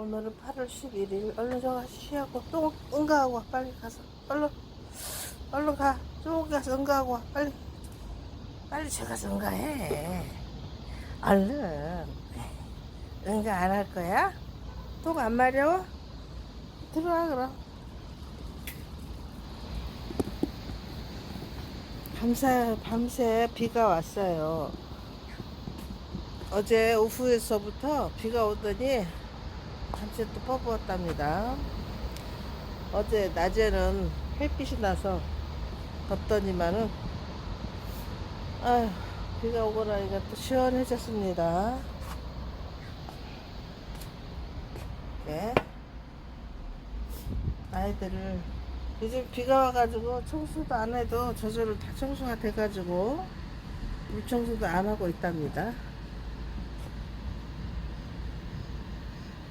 오늘은 8월 11일. 얼른 저가 쉬하고 또 응가하고 와. 빨리 가서. 얼른. 얼른 가. 저기 가서 응가하고 와. 빨리. 빨리 저 가서 응가해. 얼른. 응가 안 할 거야? 똥 안 마려워? 들어와 그럼. 밤새 밤새 비가 왔어요. 어제 오후에서부터 비가 오더니 또 퍼부었답니다. 어제 낮에는 햇빛이 나서 걷더니만은 아휴 비가 오고 나니까 또 시원해졌습니다. 네. 아이들을 요즘 비가 와가지고 청소도 안 해도 저절로 다 청소가 돼가지고 물 청소도 안 하고 있답니다.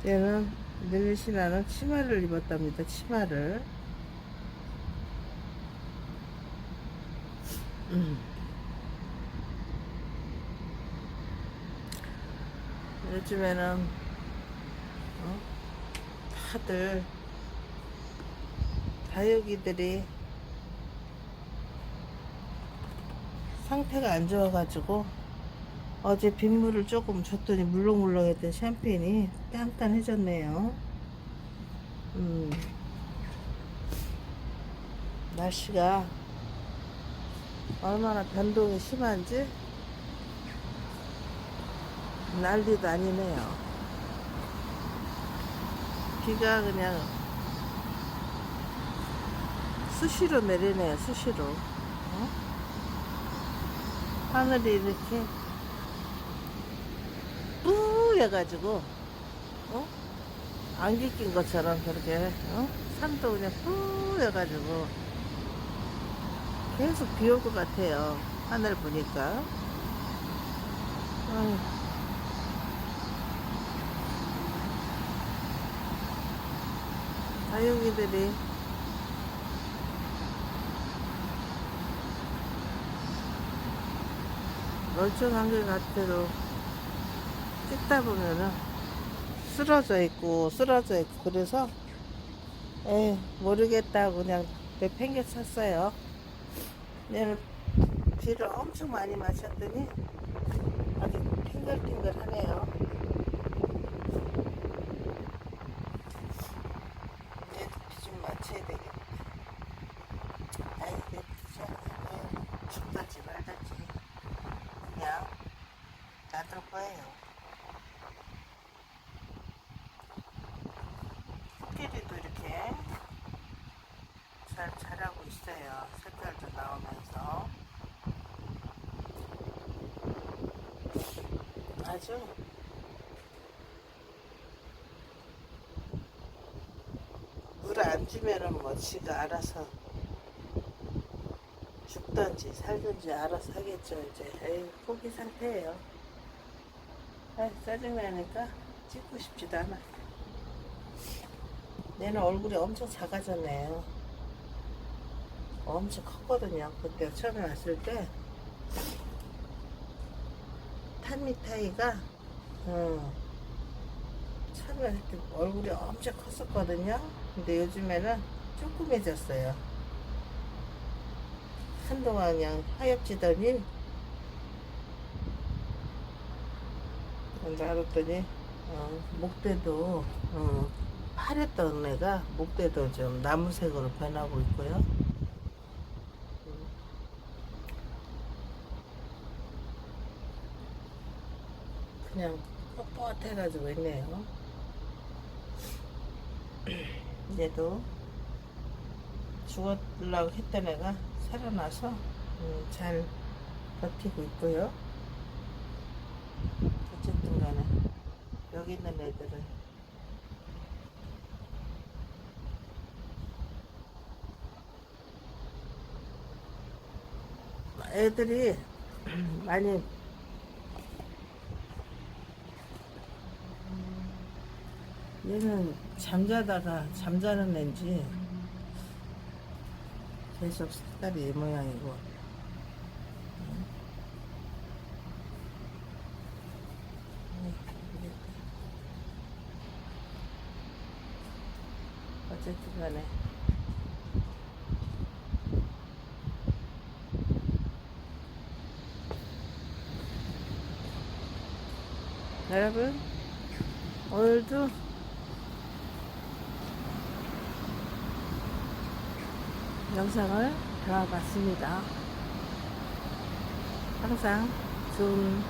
얘는 릴리시나는 치마를 입었답니다. 치마를. 음. 요즘에는 어? 다들 다육이들이 상태가 안 좋아가지고 어제 빗물을 조금 줬더니 물렁물렁했던 샴페인이 딴딴해졌네요. 음, 날씨가 얼마나 변동이 심한지 난리도 아니네요. 비가 그냥 수시로 내리네요, 수시로. 어? 하늘이 이렇게 뿌여가지고, 어? 안개 낀 것처럼 저렇게, 어? 산도 그냥 뿌여가지고, 계속 비 올 것 같아요. 하늘 보니까. 다육이들이 멀쩡한 게 같아도 찍다 보면은 쓰러져 있고 쓰러져 있고 그래서 에 모르겠다고 그냥 내팽개 쳤어요. 내일 비를 엄청 많이 마셨더니 아주 탱글탱글하네요. 이제 비좀 맞춰야 되겠다. 아이 내 비자 죽든지 말든지 그냥 놔둘 거예요. 코끼리도 이렇게 잘 자라고 있어요. 색깔도 나오면서. 아주 물 안 주면은 뭐 지가 알아서 죽든지 살든지 알아서 하겠죠. 이제 에이 포기 상태예요. 아 짜증나니까 찍고 싶지도 않아 얘는 얼굴이 엄청 작아졌네요. 엄청 컸거든요. 그때 처음에 왔을 때. 탄미타이가 어, 처음에 왔을 때 얼굴이 엄청 컸었거든요. 근데 요즘에는 조그매졌어요. 한동안 그냥 하얗지더니. 놔뒀더니 어, 목대도 어, 파랬던 애가 목대도 좀 나무색으로 변하고 있고요. 음. 그냥 뻣뻣해가지고 있네요. 얘도 죽으려고 했던 애가 살아나서 음, 잘 버티고 있고요. 어쨌든 간에 여기 있는 애들은 애들이 많이 얘는 잠자다가 잠자는 애인지 계속 색깔이 이 모양이고 어쨌든 간에. 여러분, 오늘도 영상을 담아봤습니다. 항상 좋은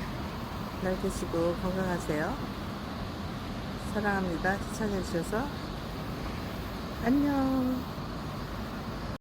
날 되시고 건강하세요. 사랑합니다. 시청해주셔서 안녕.